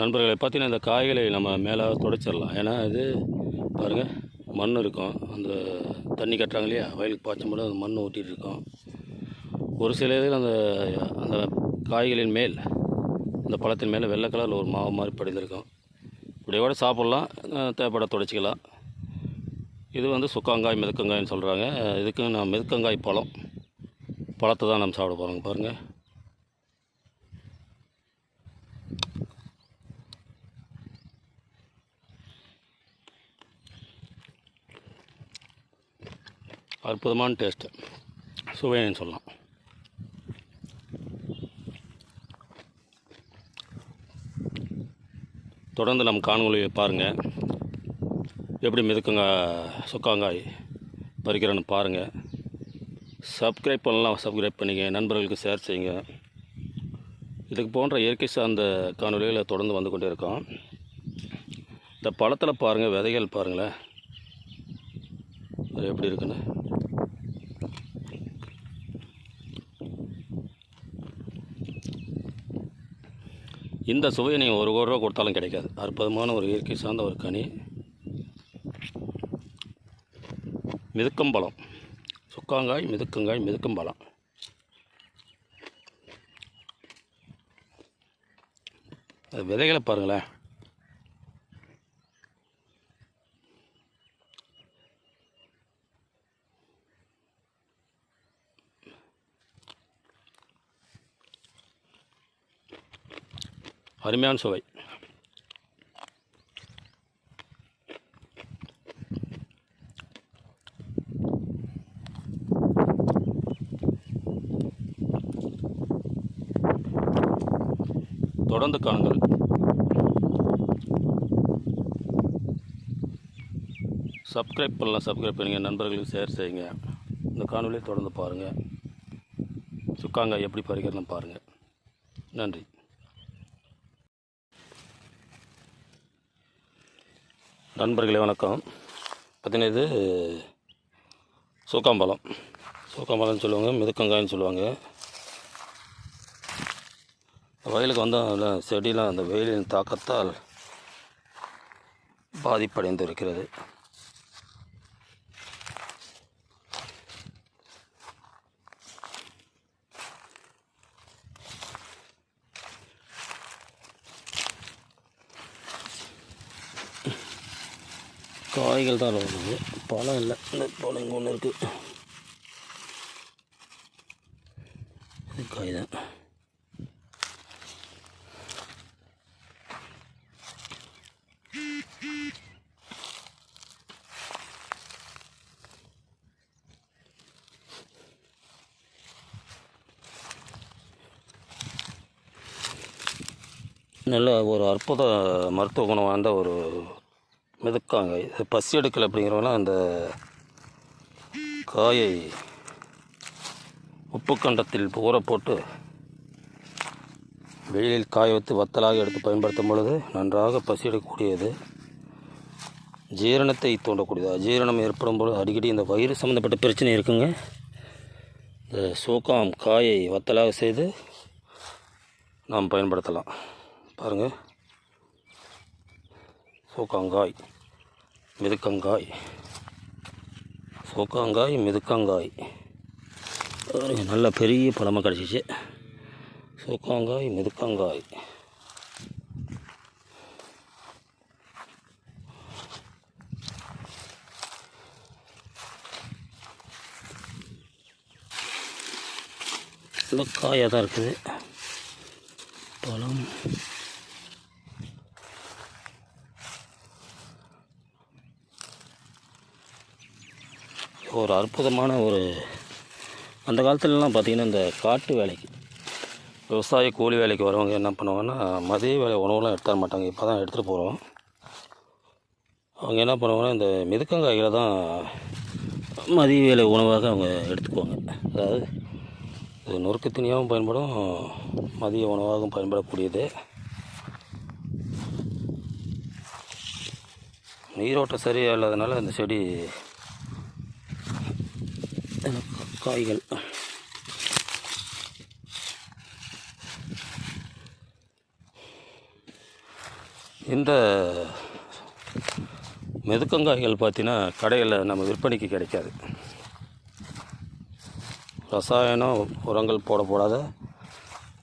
நண்பர்களை பார்த்தீங்கன்னா இந்த காய்களை நம்ம மேலே துடைச்சிடலாம். ஏன்னா இது பாருங்கள் மண் இருக்கும். அந்த தண்ணி கட்டுறாங்க இல்லையா? வயலுக்கு பாய்ச்சும்போது அந்த மண் ஒட்டிகிட்டு இருக்கும். ஒரு சில இதில் அந்த அந்த காய்களின் மேல் அந்த பழத்தின் மேலே வெள்ளை கலரில் ஒரு மாவு மாதிரி படிந்திருக்கும். இப்படியோட சாப்பிட்லாம். தேவைப்பட துடைச்சிக்கலாம். இது வந்து சுக்காங்காய் மெதுக்கங்காய்னு சொல்கிறாங்க இதுக்கு நான் மெதுக்கங்காய் பழம். பழத்தை தான் நம்ம சாப்பிட போகிறோங்க பாருங்கள் அற்புதமான டேஸ்ட்டு. சுவைன்னு சொல்லலாம். தொடர்ந்து நம்ம காணொலியை பாருங்கள் எப்படி மிதக்குங்க சுக்காங்காய் பறிக்கிறேன்னு பாருங்கள் சப்ஸ்கிரைப் பண்ணலாம் சப்ஸ்கிரைப் பண்ணிங்க நண்பர்களுக்கு ஷேர் செய்யுங்க. இதுக்கு போன்ற இயற்கை சார்ந்த காணொலிகளை தொடர்ந்து வந்து கொண்டே இருக்கோம். இந்த பழத்தில் பாருங்கள் விதைகள் பாருங்களேன். அது எப்படி இருக்குன்னு? இந்த சுவையை நீங்கள் ஒரு கோடி ரூபா கொடுத்தாலும் கிடைக்காது. அற்புதமான ஒரு இயற்கை சார்ந்த ஒரு கனி. மிதுக்கம்பழம் சுக்காங்காய் மிதுக்கங்காய் மிதுக்கம்பழம் அது விதைகளை பாருங்களேன். அருமையான சுவை. தொடர்ந்து காணுங்கள். சப்ஸ்கிரைப் பண்ணலாம் சப்ஸ்கிரைப் பண்ணுங்க நண்பர்களுக்கு ஷேர் செய்யுங்க. இந்த காணொலியை தொடர்ந்து பாருங்கள் சுக்காங்க எப்படி பறிக்கிறதுன்னு பாருங்கள் நன்றி. நண்பர்களே வணக்கம். பார்த்தீங்கன்னா இது சூக்காம்பழம் சூக்காம்பழம்னு சொல்லுவாங்க மிதுக்கங்காய்னு சொல்லுவாங்க. வயலுக்கு வந்தால் செடியெலாம் அந்த வெயிலின் தாக்கத்தால் பாதிப்படைந்து இருக்கிறது. காய்கள் தான் வருது. பழம் இல்லை. இந்த பழம் இங்கே ஒன்று இருக்குது இது காய் தான். நல்ல ஒரு அற்புத மருத்துவ குணம் வாய்ந்த ஒரு மிதக்காங்க இது பசி எடுக்கலை அப்படிங்கிறவங்களாம் அந்த காயை உப்பு கண்டத்தில் ஊற போட்டு வெயிலில் காய வைத்து வத்தலாக எடுத்து பயன்படுத்தும் பொழுது நன்றாக பசி எடுக்கக்கூடியது ஜீரணத்தை தூண்டக்கூடியது. அஜீரணம் ஏற்படும் பொழுது அடிக்கடி இந்த வயிறு சம்மந்தப்பட்ட பிரச்சனை இருக்குங்க. இந்த சோக்காம் காயை வத்தலாக செய்து நாம் பயன்படுத்தலாம். பாருங்கள் சோக்காங்காய் மிதுக்கங்காய். சோக்காங்காய் மிதுக்கங்காய். நல்ல பெரிய பழமாக கிடச்சிச்சு. சோக்காங்காய் மிதுக்கங்காய். இந்த காயாக தான் இருக்குது. பழம். ஒரு அற்புதமான ஒரு அந்த காலத்துலலாம் பார்த்திங்கன்னா இந்த காட்டு வேலைக்கு விவசாய கூலி வேலைக்கு வரவங்க என்ன பண்ணுவாங்கன்னா மதிய வேலை உணவுலாம் எடுத்துட மாட்டாங்க. இப்போ தான் எடுத்துகிட்டு போகிறோம் அவங்க என்ன பண்ணுவாங்கன்னா இந்த மிதுக்கங்காய்களை தான் மதிய வேலை உணவாக அவங்க எடுத்துக்குவாங்க. அதாவது இது நொறுக்கு தனியாகவும் பயன்படும் மதிய உணவாகவும் பயன்படக்கூடியது. நீரோட்டம் சரியாக இல்லாதனால இந்த செடி காய்கள். இந்த மெதுக்கங்காய்கள் பார்த்தீங்கன்னா கடையில் நம்ம விற்பனைக்கு கிடைக்காது. ரசாயனம் உரங்கள் போடப்படாத போடாத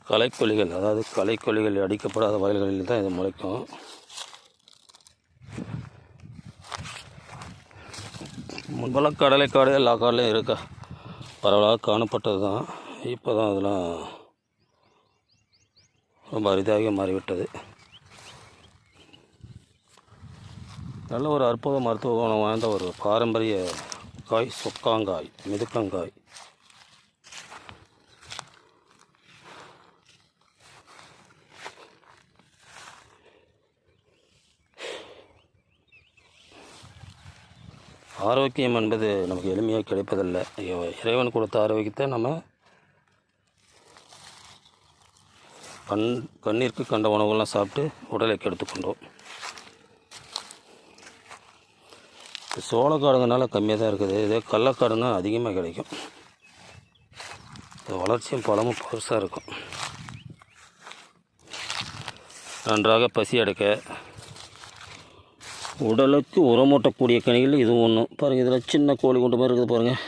களைக்கொல்லிகள் அதாவது களைக்கொல்லிகள் அடிக்கப்படாத வயல்களில் தான் இது முளைக்கும். முன்பெல்லாம் கடலைக்காடு எல்லா காடுலையும் இருக்க? பரவலாக காணப்பட்டது தான் இப்போ தான் அதெல்லாம் ரொம்ப அரிதாக மாறிவிட்டது. நல்ல ஒரு அற்புத மருத்துவ குணம் வாய்ந்த ஒரு பாரம்பரிய காய் சொக்காங்காய் மிதுக்கங்காய். ஆரோக்கியம் என்பது நமக்கு எளிமையாக கிடைப்பதில்லை. இறைவன் கொடுத்த ஆரோக்கியத்தை நம்ம கண் கண்ணிற்கு கண்ட உணவுகள்லாம் சாப்பிட்டு உடலை கெடுத்துக்கொண்டோம் சோளக்காடுங்கனால கம்மியாக தான் இருக்குது. இதே கடலக்காடுனா அதிகமாக கிடைக்கும். வளர்ச்சியும் பழமும் பெருசாக இருக்கும். நன்றாக பசி அடைக்க உடலுக்கு உரமூட்டக்கூடிய கனிகள் இது ஒன்று பாருங்கள் இதில் சின்ன கோழி குண்டு மாதிரி இருக்குது பாருங்கள்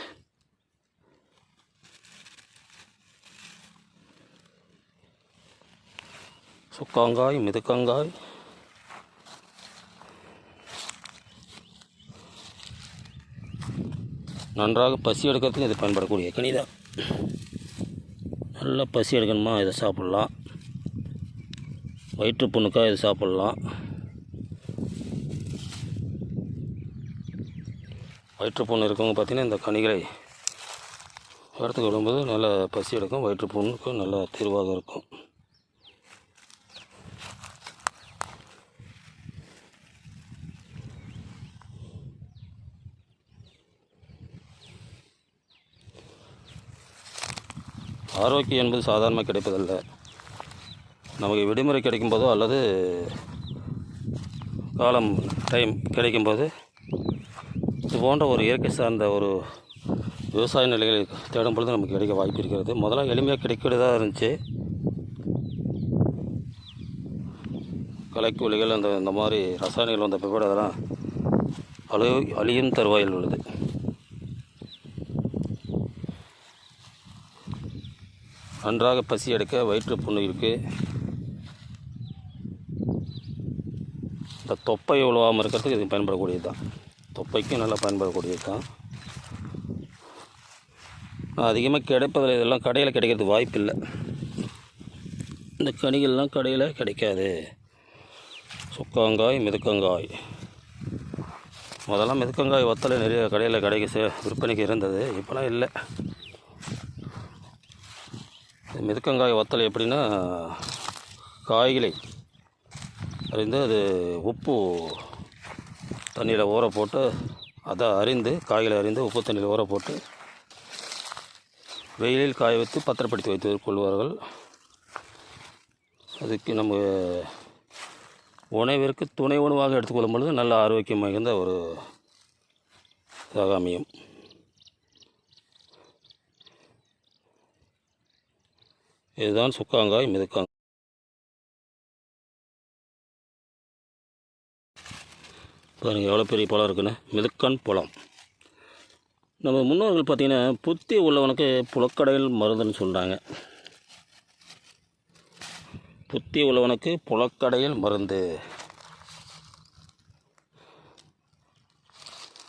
சுக்காங்காய் மிதுக்கங்காய். நன்றாக பசி எடுக்கிறதுக்கு இது பயன்படக்கூடிய கனி தான் நல்லா பசி எடுக்கணுமா? இதை சாப்பிட்லாம். வயிற்று புண்ணுக்காக இது சாப்பிட்லாம். வயிற்றுப்புண் இருக்கவங்க பார்த்தீங்கன்னா இந்த கனிகளை வரத்துக்கு விடும்போது நல்லா பசி எடுக்கும் வயிற்றுப்புண்ணுக்கு நல்ல தீர்வாக இருக்கும். ஆரோக்கியம் என்பது சாதாரணமாக கிடைப்பதல்ல. நமக்கு விடுமுறை கிடைக்கும்போதோ அல்லது காலம் டைம் கிடைக்கும்போது இது போன்ற ஒரு இயற்கை சார்ந்த ஒரு விவசாய நிலைகளை தேடும் பொழுது நமக்கு கிடைக்க வாய்ப்பு இருக்கிறது. முதல்ல எளிமையாக கிடைக்கிறதா இருந்துச்சு. கலைக்கூலிகள் அந்த இந்த மாதிரி ரசாயனங்கள் வந்த பிற்பாடு அதெல்லாம் அழி அழியும் தருவாயில் உள்ளது. நன்றாக பசி எடுக்க வயிற்று புண்ணு இருக்குது இந்த தொப்பை உழுவாமல் இருக்கிறதுக்கு இது பயன்படக்கூடியது தான் தொப்பைக்கும் நல்லா பயன்படக்கூடியது தான் அதிகமாக கிடைப்பதில் இதெல்லாம் கடையில் கிடைக்கிறது வாய்ப்பு இல்லை இந்த கனிகள்லாம் கடையில் கிடைக்காது. சுக்காங்காய் மிதுக்கங்காய். முதல்ல மிதுக்கங்காய் வத்தலை நிறைய கடையில் கிடைக்க விற்பனைக்கு இருந்தது இப்போலாம் இல்லை. இது மிதுக்கங்காய் வத்தல் எப்படின்னா காய்களை அறிந்து அது உப்பு தண்ணியில் ஊற போட்டு அதை அறிந்து காய்களை அறிந்து உப்பு தண்ணியில் ஊற போட்டு வெயிலில் காய வைத்து பத்திரப்படுத்தி வைத்து கொள்வார்கள். அதுக்கு நம்ம உணவிற்கு துணை உணவாக எடுத்துக்கொள்ளும் பொழுது நல்ல ஆரோக்கியம் மிகுந்த ஒரு இதாக அமையும் இதுதான் சுக்காங்காய் மிதுக்காங்க பாருங்கள் எவ்வளோ பெரிய பழம் இருக்குன்னு. மிதுக்கன் பழம். நம்ம முன்னோர்கள் பார்த்திங்கன்னா புத்தி உள்ளவனுக்கு புலக்கடையில் மருந்துன்னு சொல்கிறாங்க புத்தி உள்ளவனுக்கு புலக்கடையில் மருந்து.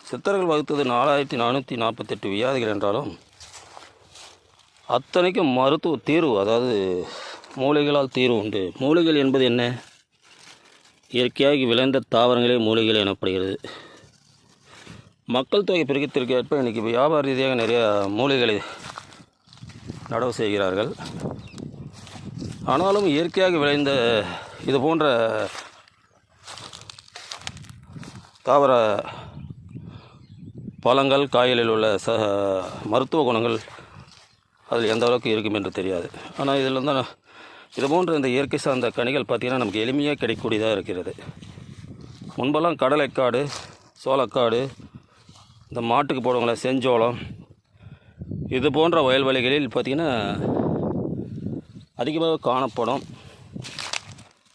சித்தர்கள் வகுத்தது நாலாயிரத்தி நானூற்றி நாற்பத்தெட்டு வியாதிகள் என்றாலும் அத்தனைக்கும் மருத்துவ தீர்வு அதாவது மூலிகளால் தீர்வு உண்டு. மூலிகள் என்பது என்ன? இயற்கையாகி விளைந்த தாவரங்களே மூலிகைகள் எனப்படுகிறது. மக்கள் தொகை பெருக்கத்திற்கு ஏற்ப இன்றைக்கி வியாபார ரீதியாக நிறைய மூலிகளை நடவு செய்கிறார்கள். ஆனாலும் இயற்கையாக விளைந்த இது போன்ற தாவர பழங்கள் காய்களில் உள்ள ச மருத்துவ குணங்கள் அதில் எந்த அளவுக்கு இருக்கும் என்று தெரியாது. ஆனால் இதில் தான் இது போன்ற இந்த இயற்கை சார்ந்த கனிகள் பார்த்திங்கன்னா நமக்கு எளிமையாக கிடைக்கக்கூடியதாக இருக்கிறது. முன்பெல்லாம் கடலைக்காடு சோளக்காடு இந்த மாட்டுக்கு போடுவாங்களே செஞ்சோளம் இது போன்ற வயல்வெளிகளில் பார்த்திங்கன்னா அதிகமாக காணப்படும்.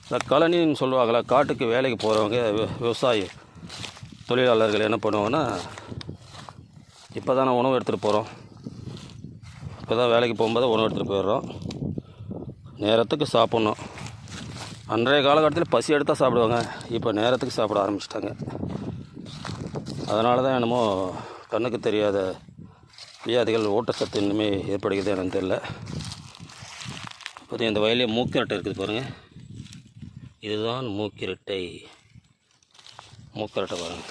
இந்த கழனின்னு சொல்லுவாங்களா காட்டுக்கு வேலைக்கு போகிறவங்க விவசாயி தொழிலாளர்கள் என்ன பண்ணுவாங்கன்னா இப்போ தானே உணவு எடுத்துகிட்டு போகிறோம் இப்போ தான் வேலைக்கு போகும்போது உணவு எடுத்துகிட்டு போயிடுறோம். நேரத்துக்கு சாப்பிட்ணும். அன்றைய காலகட்டத்தில் பசி எடுத்தால் சாப்பிடுவாங்க. இப்போ நேரத்துக்கு சாப்பிட ஆரம்பிச்சிட்டாங்க. அதனால தான் என்னமோ கண்ணுக்கு தெரியாத வியாதிகள் ஊட்டச்சத்து இன்னுமே ஏற்படுகிறது எனக்கு தெரியல. பார்த்தீங்க இந்த வயலே மூக்கிரட்டை இருக்குது பாருங்கள் இதுதான் மூக்கிரட்டை. மூக்கிரட்டை பாருங்கள்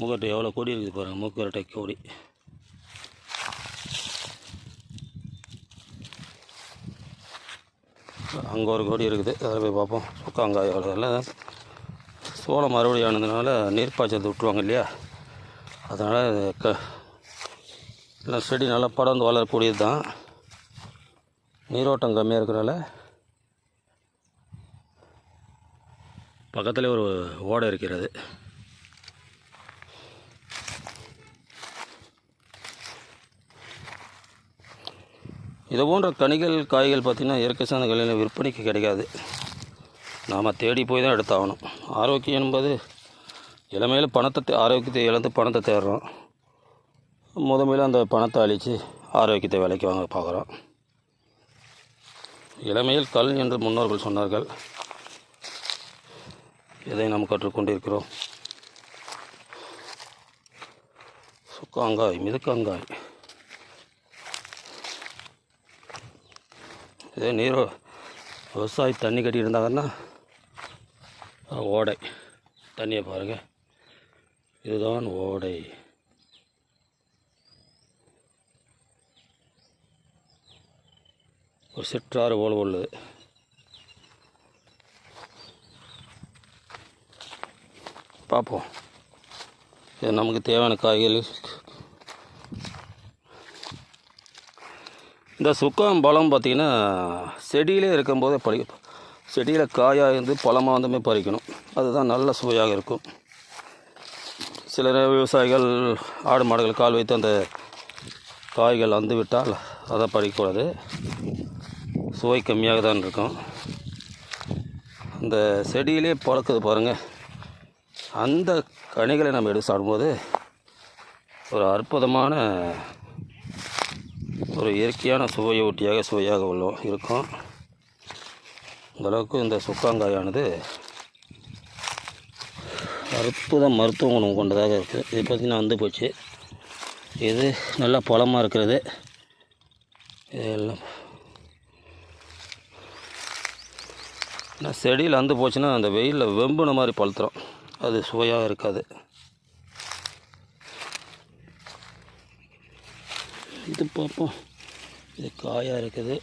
மூக்கரட்டை எவ்வளோ கொடி இருக்குது பாருங்கள் மூக்கிரட்டை கொடி. அங்கே ஒரு கொடி இருக்குது. அதில் போய் பார்ப்போம். சுக்காங்காய் அதெல்லாம் சோளம் மறுபடியும் ஆனதுனால நீர்ப்பாய்ச்சல் விட்டுருவாங்க இல்லையா? அதனால் க எல்லாம் செடி நல்லா படர்ந்து வளரக்கூடியது தான் நீரோட்டம் கம்மியாக இருக்கிறனால பக்கத்தில் ஒரு ஓடை இருக்கிறது. இது போன்ற கனிகள் காய்கள் பார்த்திங்கன்னா இயற்கை சார்ந்த கலையில் விற்பனைக்கு கிடைக்காது. நாம் தேடி போய் தான் எடுத்தாகணும். ஆரோக்கியம் என்பது இளமையில் பணத்தை ஆரோக்கியத்தை இழந்து பணத்தை தேடுறோம். முதமையில் அந்த பணத்தை அழித்து ஆரோக்கியத்தை விலைக்கு வாங்க பார்க்குறோம். இளமையில் கல் என்று முன்னோர்கள் சொன்னார்கள். இதை நாம் கற்றுக்கொண்டிருக்கிறோம். சுக்காங்காய் மிதுக்காங்காய். இதே நீர் விவசாயி தண்ணி கட்டி இருந்தாங்கன்னா ஓடை. தண்ணியை பாருங்கள் இதுதான் ஓடை. ஒரு சிற்றாறு போல் உள்ளது. பார்ப்போம். இது நமக்கு தேவையான காய்கறி இந்த சுக்காம் பழம் பார்த்திங்கன்னா செடியிலே இருக்கும்போதே பறி செடியில் காயாக இருந்து பழமாக வந்துமே பறிக்கணும். அதுதான் நல்ல சுவையாக இருக்கும். சில விவசாயிகள் ஆடு மாடுகள் கால் வைத்து அந்த காய்கள் வந்து விட்டால் அதை பறிக்கக்கூடாது. சுவை கம்மியாக தான் இருக்கும். அந்த செடியிலே பழக்குது பாருங்கள் அந்த கனிகளை நம்ம எடுத்து சாப்பிடும்போது ஒரு அற்புதமான ஒரு இயற்கையான சுவையூட்டியாக சுவையாக உள்ள இருக்கும். அந்தளவுக்கு இந்த சுக்காங்காயானது அற்புத மருத்துவ குணம் கொண்டதாக இருக்குது இது பார்த்திங்கன்னா வந்து போச்சு. இது நல்லா பழமாக இருக்கிறது. இதெல்லாம். ஆனால் செடியில் வந்து போச்சுன்னா அந்த வெயிலில் வெம்புன மாதிரி பழுத்துறோம் அது சுவையாக இருக்காது. இது பார்ப்போம் இது காயாக இருக்குது.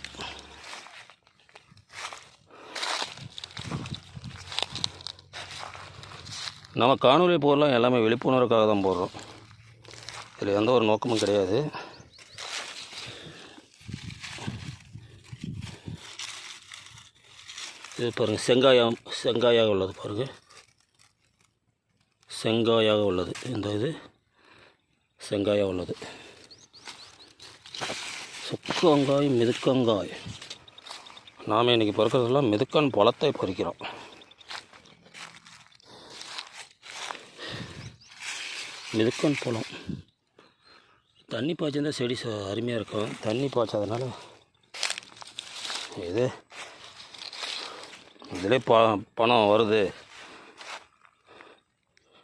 நம்ம காணொலி போடலாம் எல்லாமே விழிப்புணர்வுக்காக தான் போடுறோம். இதில் எந்த ஒரு நோக்கமும் கிடையாது. இது பாருங்கள் செங்காயம் செங்காயாக உள்ளது பாருங்கள் செங்காயாக உள்ளது. இந்த இது செங்காயாக உள்ளது. மிதுக்கங்காய் மிதுக்கங்காய். நாம் இன்றைக்கி பொறுக்கிறதெல்லாம் மிதுக்கன் பழத்தை பொறிக்கிறோம். மிதுக்கன் பழம். தண்ணி பாய்ச்சிருந்தால் செடி ச- அருமையாக இருக்கும். தண்ணி பாய்ச்சாதனால இது இதிலே ப பணம் வருது.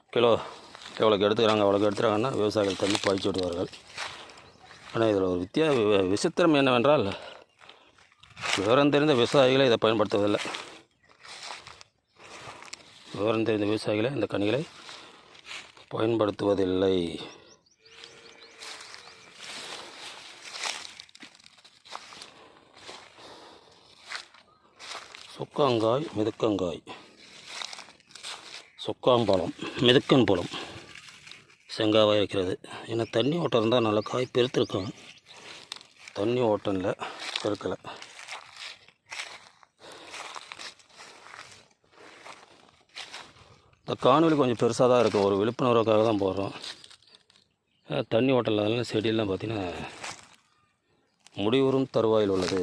கிலோ எவ்வளோக்கு எடுத்துக்கிறாங்க அவ்வளோக்கு எடுத்துகிறாங்கன்னா விவசாயிகள் தண்ணி பாய்ச்சி விடுவார்கள். ஆனால் இதில் ஒரு வித்தியா வி- விசித்திரம் என்னவென்றால் விவரம் தெரிந்த விவசாயிகளை இதை பயன்படுத்துவதில்லை. விவரம் தெரிந்த விவசாயிகளை இந்த கனிகளை பயன்படுத்துவதில்லை. சுக்காங்காய் மிதுக்கங்காய். சுக்காம்பழம் மிதுக்கன் பழம். செங்காவாக இருக்கிறது. ஏன்னா தண்ணி ஓட்டம் இருந்தால் நல்லா காய் பெருத்திருக்கும். தண்ணி ஓட்டம் இல்லை பெருக்கலை. இந்த காணொலி கொஞ்சம் பெருசாக தான் இருக்கும் ஒரு விழிப்புணர்வுக்காக தான் போடுறோம். தண்ணி ஓட்டம் இல்லாதனால செடியெல்லாம் பார்த்திங்கன்னா முடிவுறும் தருவாயில் உள்ளது.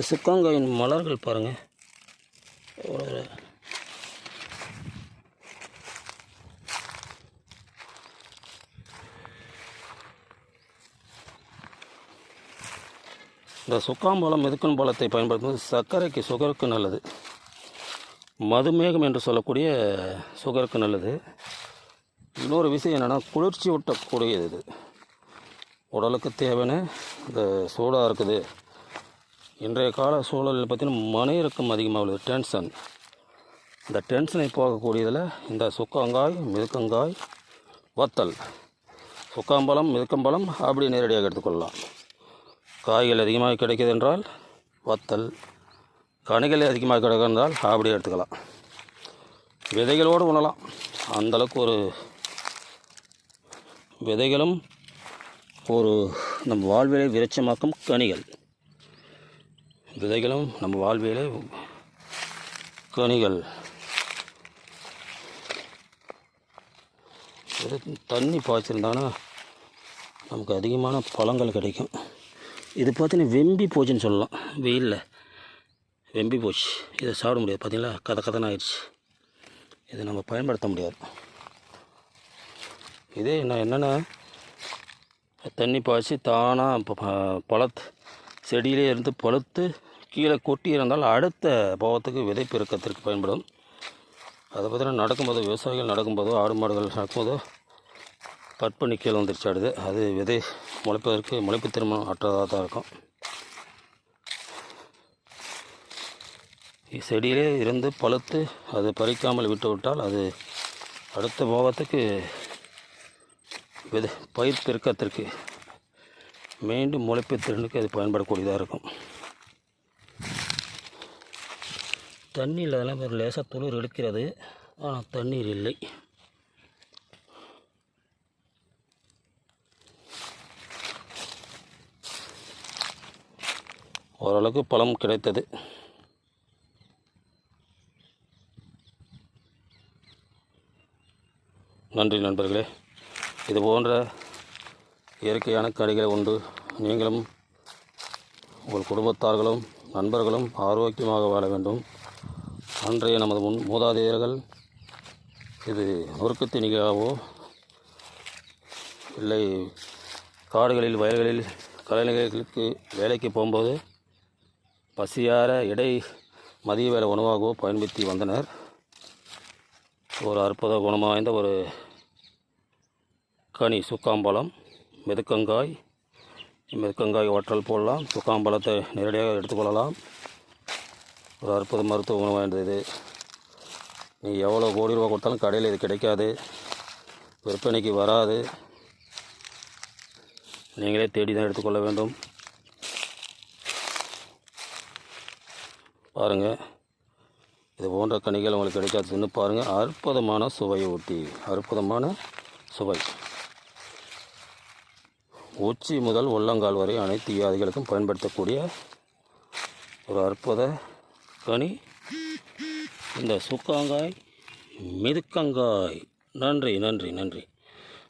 இந்த சுக்காங்காயின் மலர்கள் பாருங்கள் எவ்வளோ இந்த சுக்காம்பழம் மெதுக்கன் பழத்தை பயன்படுத்துவது சர்க்கரைக்கு சுகருக்கு நல்லது. மதுமேகம் என்று சொல்லக்கூடிய சுகருக்கு நல்லது. இன்னொரு விஷயம் என்னென்னா குளிர்ச்சி ஊட்டக்கூடியது இது. உடலுக்கு தேவையான இந்த சூடாக இருக்குது. இன்றைய கால சூழலில் பார்த்தீங்கன்னா மன இறக்கம் அதிகமாக உள்ளது. டென்ஷன் இந்த டென்ஷனை போகக்கூடியதில் இந்த சுக்காங்காய் மிதுக்கங்காய் வத்தல். சுக்காம்பழம் மிதுக்கம்பழம் அப்படி நேரடியாக எடுத்துக்கொள்ளலாம். காய்கள் அதிகமாக கிடைக்குது என்றால் வத்தல். கனிகள் அதிகமாக கிடைக்கிறதால் என்றால் எடுத்துக்கலாம். விதைகளோடு உணலாம் அந்தளவுக்கு ஒரு விதைகளும் ஒரு நம் வாழ்வியலை விருட்சமாக்கும் கனிகள். விதைகளும் நம்ம வாழ்வியலை கனிகள். தண்ணி பாய்ச்சிருந்தாங்கன்னா நமக்கு அதிகமான பழங்கள் கிடைக்கும். இது பார்த்தீங்கன்னா வெம்பி போச்சுன்னு சொல்லலாம். வெயிலில் வெம்பி போச்சு. இதை சாப்பிட முடியாது. பார்த்தீங்களா? கதை கதைன்னு ஆயிடுச்சு. இதை நம்ம பயன்படுத்த முடியாது. இதே என்ன என்னென்னா தண்ணி பாய்ச்சி தானாக பழத்து செடியிலே இருந்து பழுத்து கீழே கொட்டி இருந்தால் அடுத்த பாவத்துக்கு விதை பெருக்கத்திற்கு பயன்படும். அதை பார்த்தீங்கன்னா நடக்கும்போது விவசாயிகள் நடக்கும்போதோ ஆடு மாடுகள் நடக்கும்போதோ கட் பண்ணி கீழே வந்துருச்சு அடுது அது விதை முளைப்பதற்கு முளைப்பு திருமணம் அற்றதாக தான் இருக்கும். செடியிலே இருந்து பழுத்து அது பறிக்காமல் விட்டு விட்டால் அது அடுத்த போகத்துக்கு விதை பயிர் பெருக்கத்திற்கு மீண்டும் முளைப்பு திறனுக்கு அது பயன்படக்கூடியதாக இருக்கும். தண்ணியில் அதெல்லாம் ஒரு லேசாக துளிர் எடுக்கிறது. ஆனால் தண்ணீர் இல்லை. ஓரளவுக்கு பழம் கிடைத்தது. நன்றி நண்பர்களே. இது போன்ற இயற்கையான கடைகளை உண்டு நீங்களும் உங்கள் குடும்பத்தார்களும் நண்பர்களும் ஆரோக்கியமாக வாழ வேண்டும். அன்றைய நமது முன் மூதாதையர்கள் இது நொறுக்கு திணிகாவோ இல்லை காடுகளில் வயல்களில் கலைஞர்களுக்கு வேலைக்கு போகும்போது பசியார இடை மதிய வேலை உணவாகவோ பயன்படுத்தி வந்தனர். ஒரு அற்புத குணம் வாய்ந்த ஒரு கனி சுக்காம்பழம் மெதுக்கங்காய் மெதுக்கங்காய் வற்றல் போடலாம். சுக்காம்பழத்தை நேரடியாக எடுத்துக்கொள்ளலாம் ஒரு அற்புத மருத்துவ குணம் வாய்ந்தது. நீ எவ்வளோ கோடி ரூபா கொடுத்தாலும் கடையில் இது கிடைக்காது. விற்பனைக்கு வராது. நீங்களே தேடி தான் எடுத்துக்கொள்ள வேண்டும். பாருங்கள் இது போன்ற கனிகள் உங்களுக்கு கிடைக்காதுன்னு பாருங்கள் அற்புதமான சுவையை ஊட்டி. அற்புதமான சுவை. உச்சி முதல் உள்ளங்கால் வரை அனைத்து வியாதிகளுக்கும் பயன்படுத்தக்கூடிய ஒரு அற்புத கனி. இந்த சுக்காங்காய் மிதுக்கங்காய். நன்றி நன்றி நன்றி.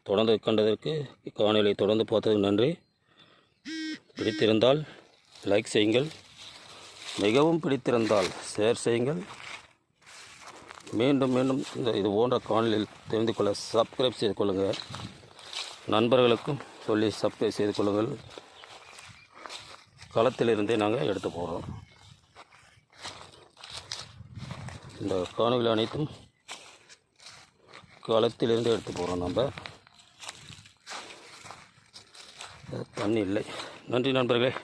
தொடர்ந்து கண்டதற்கு காணொலியை தொடர்ந்து பார்த்ததுக்கு நன்றி. பிடித்திருந்தால் லைக் செய்யுங்கள். மிகவும் பிடித்திருந்தால் ஷேர் செய்யுங்கள். மீண்டும் மீண்டும் இந்த இது போன்ற காணொலியில் தெரிந்து கொள்ள சப்ஸ்கிரைப் செய்து கொள்ளுங்கள். நண்பர்களுக்கும் சொல்லி சப்ஸ்கிரைப் செய்து கொள்ளுங்கள். களத்திலிருந்தே நாங்கள் எடுத்து போகிறோம் இந்த காணொலி அனைத்தும் களத்திலிருந்து எடுத்து போகிறோம் நம்ம. தண்ணி இல்லை. நன்றி நண்பர்களே.